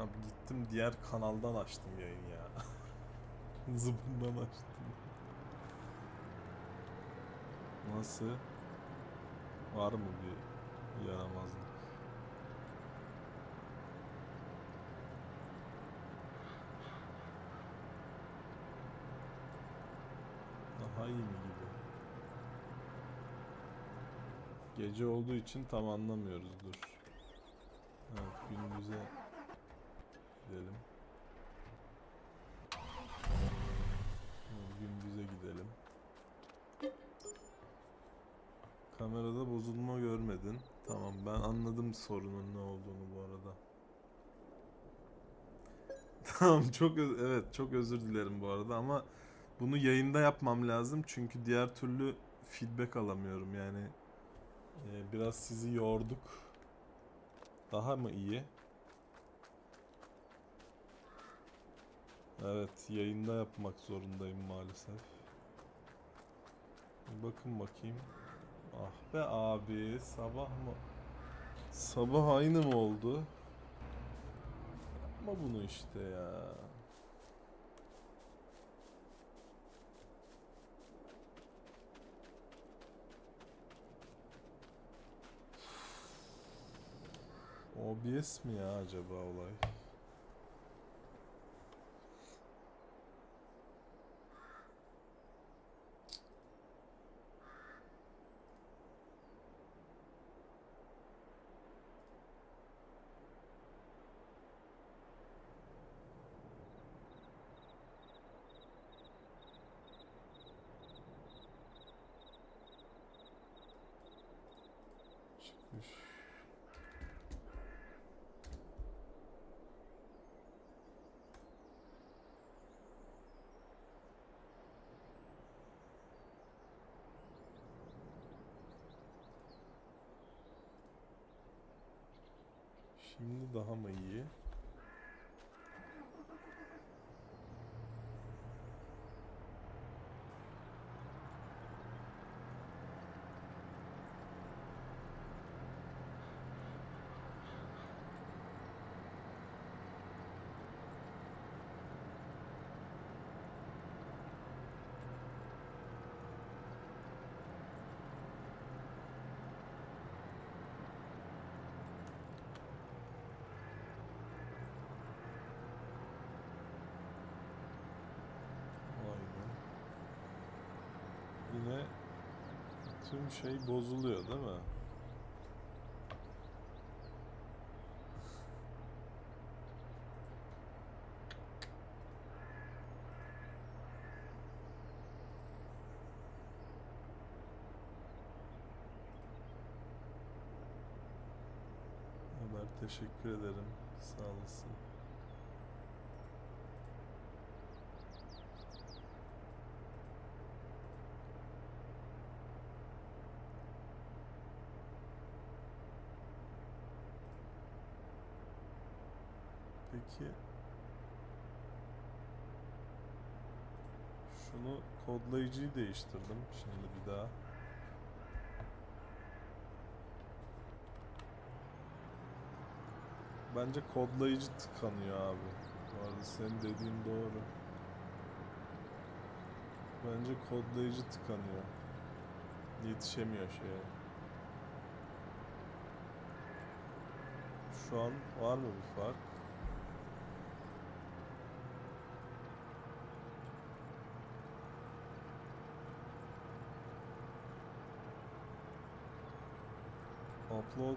Abi gittim diğer kanaldan açtım yayın ya. Zıbından açtım. Nasıl? Var mı bir yaramazlık? Daha iyi mi gibi? Gece olduğu için tam anlamıyoruz dur. Evet gündüze gidelim. Evet, Gündüze gidelim. Kamerada bozulma görmedin. Tamam ben anladım sorunun ne olduğunu bu arada. Tamam çok evet çok özür dilerim bu arada ama bunu yayında yapmam lazım çünkü diğer türlü feedback alamıyorum yani. Ee, biraz sizi yorduk. Daha mı iyi? Evet, yayında yapmak zorundayım maalesef. Bir bakın bakayım. Ah be abi, sabah mı? Sabah aynı mı oldu? Yapma bunu işte ya. OBS mi ya acaba olay? Şimdi daha mı iyi? Vay be. Yine tüm şey bozuluyor değil mi? Ömer teşekkür ederim. Sağ olasın. Peki şunu kodlayıcıyı değiştirdim şimdi bir daha. Bence kodlayıcı tıkanıyor abi. Bu arada senin dediğin doğru. Bence kodlayıcı tıkanıyor. Yetişemiyor şeye. Şu an var mı bir fark? Upload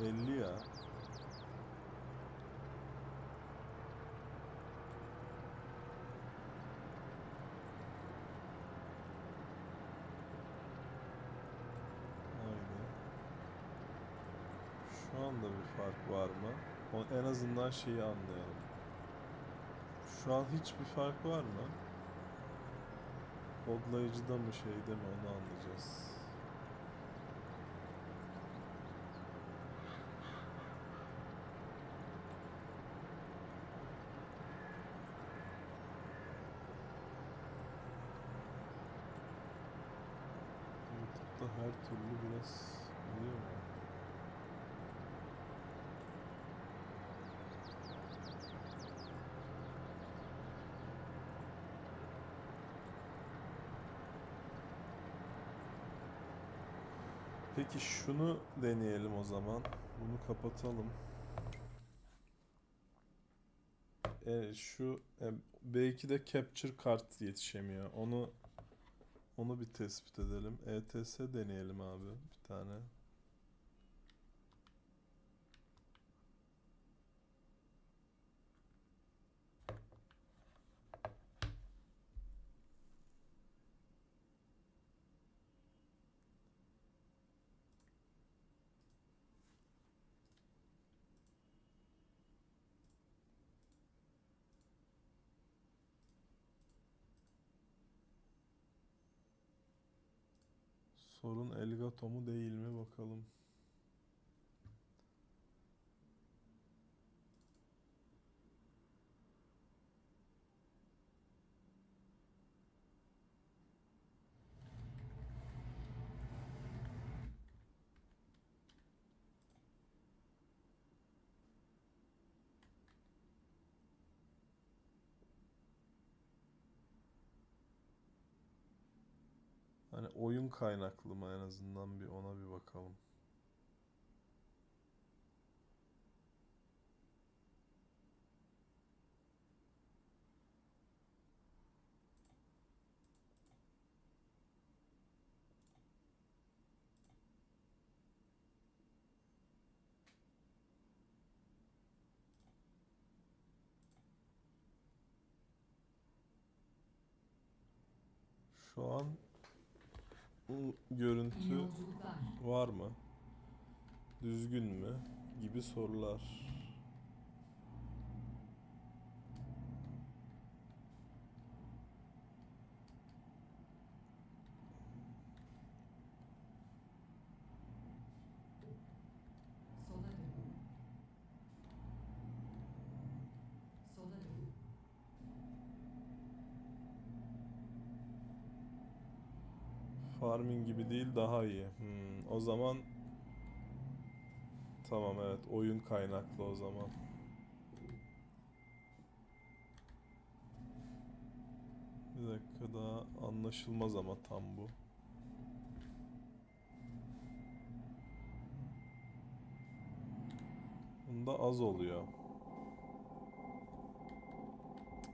50 ya. Şu anda bir fark var mı? O en azından şeyi anlayalım. Şu an hiçbir fark var mı? Kodlayıcıda mı şeyde mi onu anlayacağız. her türlü biraz oluyor mu? Peki şunu deneyelim o zaman. Bunu kapatalım. E, şu belki de capture kart yetişemiyor. Onu onu bir tespit edelim. ETS deneyelim abi bir tane. Sorun Elgato mu değil mi bakalım. Hani oyun kaynaklı mı en azından bir ona bir bakalım. Şu an görüntü var mı? Düzgün mü? Gibi sorular. Farming gibi değil daha iyi. Hmm, o zaman tamam evet oyun kaynaklı o zaman. Bir dakika daha anlaşılmaz ama tam bu. Bunda az oluyor.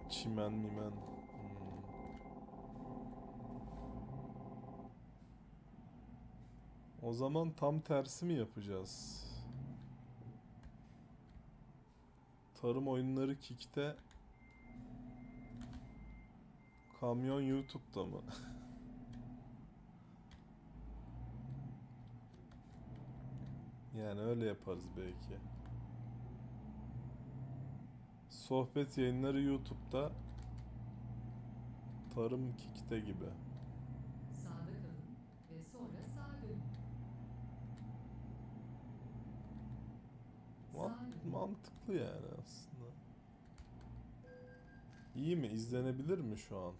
Çimen mimen. Hmm. O zaman tam tersi mi yapacağız? Tarım oyunları Kick'te Kamyon YouTube'da mı? Yani öyle yaparız belki. Sohbet yayınları YouTube'da Tarım Kick'te gibi. Mantıklı yani aslında. İyi mi? İzlenebilir mi şu an?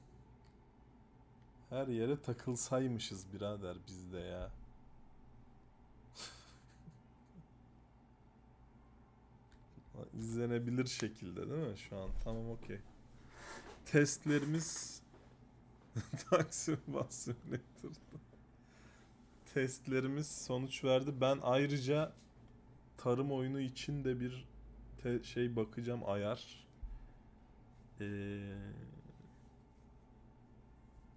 Her yere takılsaymışız birader biz de ya. İzlenebilir şekilde değil mi şu an? Tamam okey. Testlerimiz Taksim Bus Simulator. Testlerimiz sonuç verdi. Ben ayrıca tarım oyunu için de bir şey bakacağım ayar. Ee,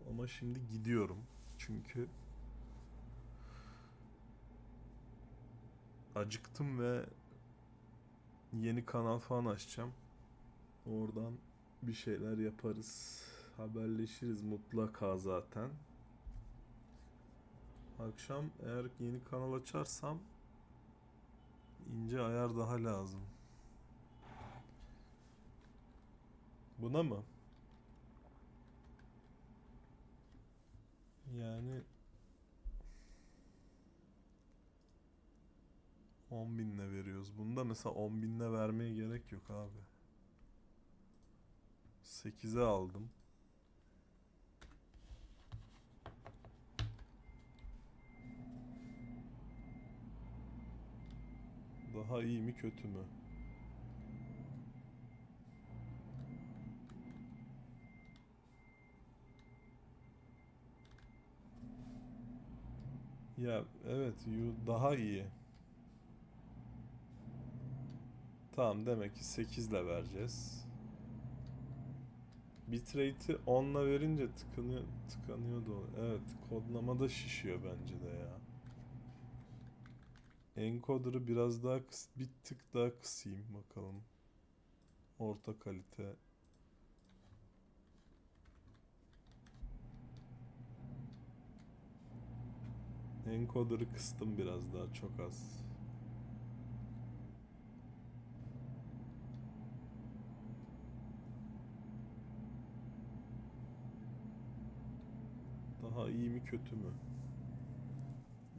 ama şimdi gidiyorum. Çünkü acıktım ve yeni kanal falan açacağım. Oradan bir şeyler yaparız. Haberleşiriz mutlaka zaten. Akşam eğer yeni kanal açarsam ince ayar daha lazım. Buna mı? Yani 10 binle veriyoruz. Bunda mesela 10 binle vermeye gerek yok abi. 8'e aldım. Daha iyi mi kötü mü? Ya evet daha iyi. Tamam demek ki 8 ile vereceğiz. Bitrate'i 10 ile verince tıkanıyor, tıkanıyordu. Evet kodlama da şişiyor bence de ya. Encoder'ı biraz daha kıs, bir tık daha kısayım bakalım. Orta kalite. Encoder'ı kıstım biraz daha çok az. Daha iyi mi kötü mü?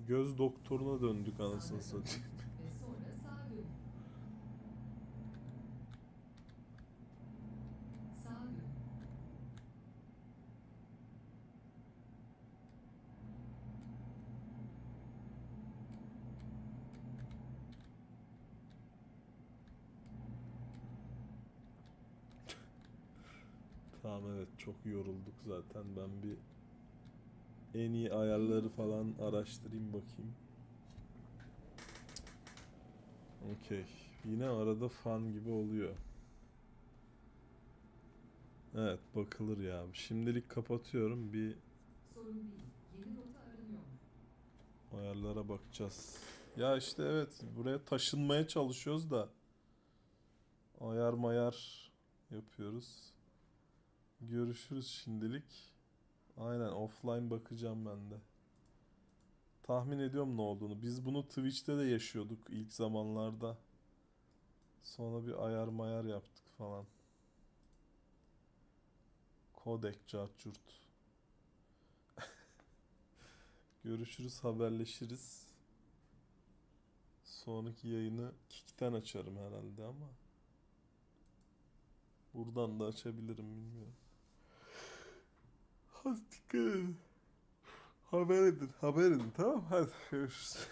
Göz doktoruna döndük anasını satayım. Tamam evet çok yorulduk zaten. Ben bir en iyi ayarları falan araştırayım bakayım. Okey. Yine arada fan gibi oluyor. Evet bakılır ya. Şimdilik kapatıyorum. Bir ayarlara bakacağız. Ya işte evet buraya taşınmaya çalışıyoruz da ayar mayar yapıyoruz. Görüşürüz şimdilik. Aynen offline bakacağım ben de. Tahmin ediyorum ne olduğunu. Biz bunu Twitch'te de yaşıyorduk ilk zamanlarda. Sonra bir ayar mayar yaptık falan. Kodek cartçurt. Görüşürüz, haberleşiriz. Sonraki yayını Kick'ten açarım herhalde ama buradan da açabilirim bilmiyorum. Hadi dikkat edin. Haber edin, haber edin tamam Hadi görüşürüz.